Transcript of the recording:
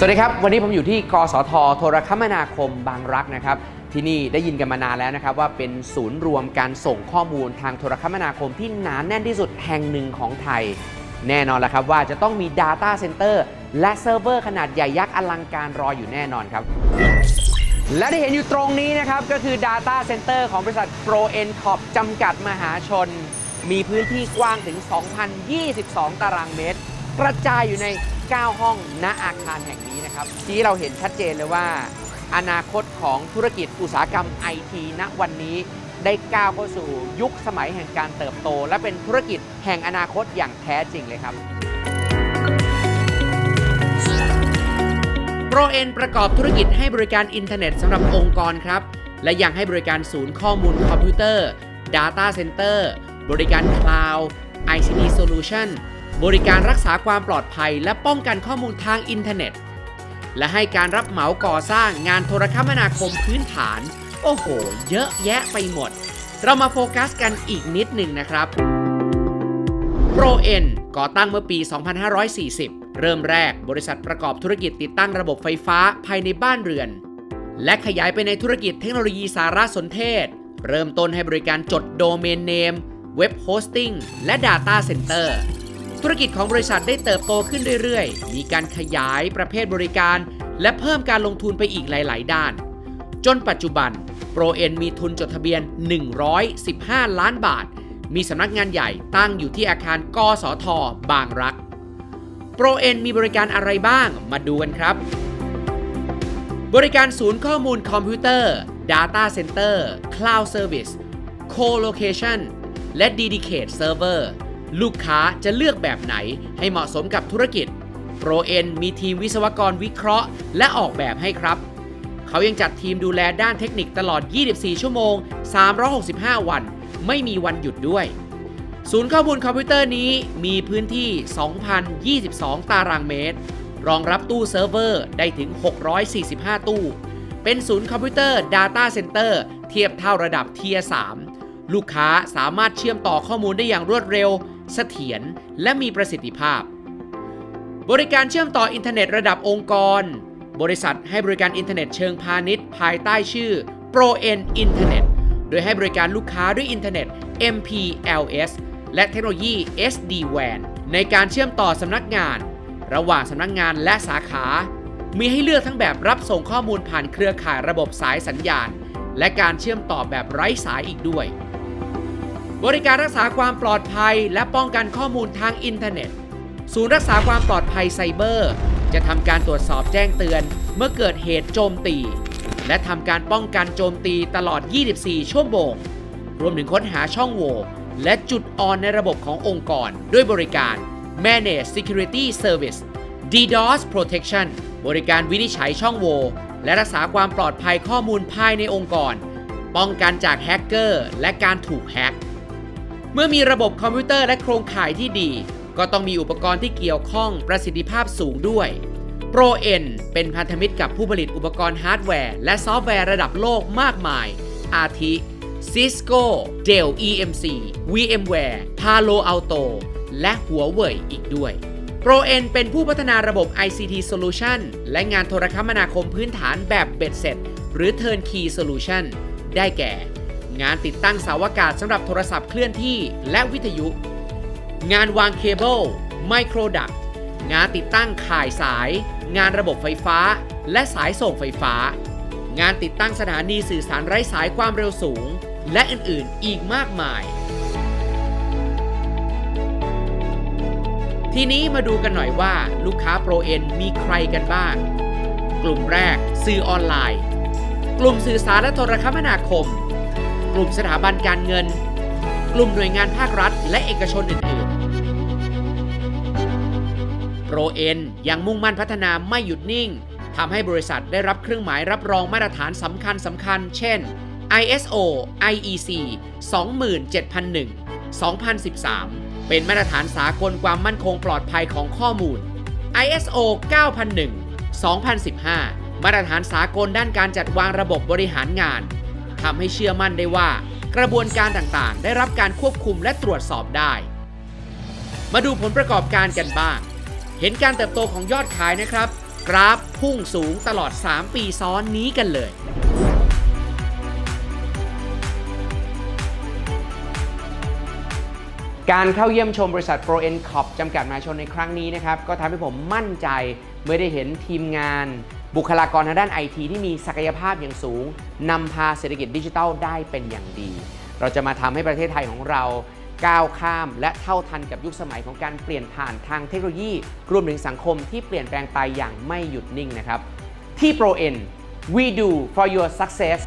สวัสดีครับ วันนี้ผมอยู่ที่กสทโทรคมนาคมบางรักนะครับ ที่นี่ได้ยินกันมานานแล้วนะครับ ว่าเป็นศูนย์รวมการส่งข้อมูลทางโทรคมนาคมที่หนานแน่นที่สุดแห่งหนึ่งของไทย แน่นอนแล้วครับว่าจะต้องมี Data Center และเซิร์ฟเวอร์ขนาดใหญ่ยักษ์อลังการรออยู่แน่นอนครับ และที่เห็นอยู่ตรงนี้นะครับ ก็คือ Data Center ของบริษัท Pro n c o p จำกัดมหาชน มีพื้นที่กว้างถึง 2,022 ตารางเมตร กระจายอยู่ใน 9 ห้องณอาคารแห่งนี้นะครับที่เราเห็นชัดเจนเลยว่า อนาคตของธุรกิจอุตสาหกรรมไอทีณวันนี้ได้ก้าวเข้าสู่ยุคสมัยแห่งการเติบโต และเป็นธุรกิจแห่งอนาคตอย่างแท้จริงเลยครับโปรเอ็นประกอบธุรกิจให้บริการอินเทอร์เน็ตสำหรับองค์กรครับ และยังให้บริการศูนย์ข้อมูลคอมพิวเตอร์ Data Center บริการ Cloud ICT Solution บริการรักษาความปลอดภัย และป้องกันข้อมูลทางอินเทอร์เน็ต และให้การรับเหมาก่อสร้างงานโทรคมนาคมพื้นฐาน โอ้โห เยอะแยะไปหมด เรามาโฟกัสกันอีกนิดหนึ่งนะครับ Pro N ก่อตั้งเมื่อปี 2540 เริ่มแรกบริษัทประกอบธุรกิจติดตั้งระบบไฟฟ้าภายในบ้านเรือน และขยายไปในธุรกิจเทคโนโลยีสารสนเทศ เริ่มต้นให้บริการจดโดเมนเนม เว็บโฮสติ้งและ Data Center ธุรกิจของบริษัทได้เติบโตขึ้นเรื่อยๆ มีการขยายประเภทบริการ และเพิ่มการลงทุนไปอีกหลาย ๆ ด้าน จนปัจจุบันโปรเอ็นมีทุนจดทะเบียน 115 ล้านบาท มีสำนักงานใหญ่ตั้งอยู่ที่อาคารกสทบางรักโปรเอ็นมีบริการอะไรบ้างมาดูกันครับ บริการศูนย์ข้อมูลคอมพิวเตอร์ Data Center Cloud Service Co-location และ dedicated Server ลูกค้าจะเลือกแบบไหนให้เหมาะสมกับธุรกิจโปรเอ็นมีทีมวิศวกรวิเคราะห์ และออกแบบให้ครับ เขายังจัดทีมดูแลด้านเทคนิคตลอด 24 ชั่วโมง 365 วัน ไม่มีวันหยุดด้วย ศูนย์ข้อมูลคอมพิวเตอร์นี้มีพื้นที่ 2,022 ตารางเมตร รองรับตู้เซิร์ฟเวอร์ได้ถึง 645 ตู้ เป็นศูนย์คอมพิวเตอร์ Data Center เทียบเท่าระดับเทีย3ลูกค้าสามารถเชื่อมต่อข้อมูลได้อย่างรวดเร็ว เสถียรและมีประสิทธิภาพ บริการเชื่อมต่ออินเทอร์เน็ตระดับองค์กร บริษัทให้บริการอินเทอร์เน็ตเชิงพาณิชย์ ภายใต้ชื่อ ProN Internet โดยให้บริการลูกค้าด้วยอินเทอร์เน็ต MPLS และเทคโนโลยี SD-WAN ในการเชื่อมต่อสำนักงาน ระหว่างสำนักงานและสาขา มีให้เลือกทั้งแบบรับส่งข้อมูลผ่านเครือข่ายระบบสายสัญญาณ และการเชื่อมต่อแบบไร้สายอีกด้วย บริการรักษาความปลอดภัย และป้องกันข้อมูลทางอินเทอร์เน็ต ศูนย์รักษาความปลอดภัยไซเบอร์ จะทำการตรวจสอบแจ้งเตือน เมื่อเกิดเหตุโจมตี และทำการป้องกันโจมตีตลอด 24 ชั่วโมง รวมถึงค้นหาช่องโหว่และจุดอ่อนในระบบขององค์กร ด้วยบริการ Manage Security Service DDoS Protection บริการวินิจฉัยช่องโหว่และรักษาความปลอดภัยข้อมูลภายในองค์กร ป้องกันจากแฮกเกอร์และการถูกแฮก เมื่อมีระบบคอมพิวเตอร์และโครงข่ายที่ดี ก็ต้องมีอุปกรณ์ที่เกี่ยวข้องประสิทธิภาพสูงด้วย Pro N เป็นพันธมิตรกับผู้ผลิตอุปกรณ์ฮาร์ดแวร์ และซอฟต์แวร์ระดับโลกมากมาย อาทิ Cisco Dell EMC VMware Palo Alto และหัวเว่ยอีกด้วย Pro N เป็นผู้พัฒนาระบบ ICT Solution และงานโทรคมนาคมพื้นฐานแบบเบ็ดเสร็จ หรือ Turnkey Solution ได้แก่ งานติดตั้งเสาอากาศสำหรับโทรศัพท์เคลื่อนที่และวิทยุ งานวางเคเบิลไมโครดักงานติดตั้งข่ายสาย งานระบบไฟฟ้า และสายส่งไฟฟ้า งานติดตั้งสถานีสื่อสารไร้สายความเร็วสูง และอื่นๆอีกมากมาย ทีนี้มาดูกันหน่อยว่าลูกค้าโปรเอ็นมีใครกันบ้าง กลุ่มแรก สื่อออนไลน์ กลุ่มสื่อสารและโทรคมนาคม ลุ่มสถาบันการเงิน กลุ่มหน่วยงานภาครัฐ และเอกชนอื่นๆโปรเอ็นยังมุ่งมั่นพัฒนาไม่หยุดนิ่งทำให้บริษัทได้รับเครื่องหมายรับรองมาตรฐานสำคัญสำคัญ เช่น ISO IEC 27001 2013 เป็นมาตรฐานสากลความมั่นคงปลอดภัยของข้อมูล ISO 9001 2015 มาตรฐานสากลด้านการจัดวางระบบบริหารงาน ทำให้เชื่อมั่นได้ว่า กระบวนการต่างๆ ได้รับการควบคุมและตรวจสอบได้ มาดูผลประกอบการกันบ้าง เห็นการเติบโตของยอดขายนะครับ กราฟพุ่งสูงตลอด 3 ปีซ้อนนี้กันเลยการเข้าเยี่ยมชมบริษัท Pro n c o p จำกัดมาชนในครั้งนี้นะครับ ก็ทำให้ผมมั่นใจเมื่อได้เห็นทีมงาน บุคลากรทางด้านไอทีที่มีศักยภาพอย่างสูงนำพาเศรษฐกิจดิจิทัลได้เป็นอย่างดี เราจะมาทำให้ประเทศไทยของเราก้าวข้ามและเท่าทันกับยุคสมัยของการเปลี่ยนผ่านทางเทคโนโลยี รวมถึงสังคมที่เปลี่ยนแปลงไปอย่างไม่หยุดนิ่งนะครับ ที่ Pro N we do for your success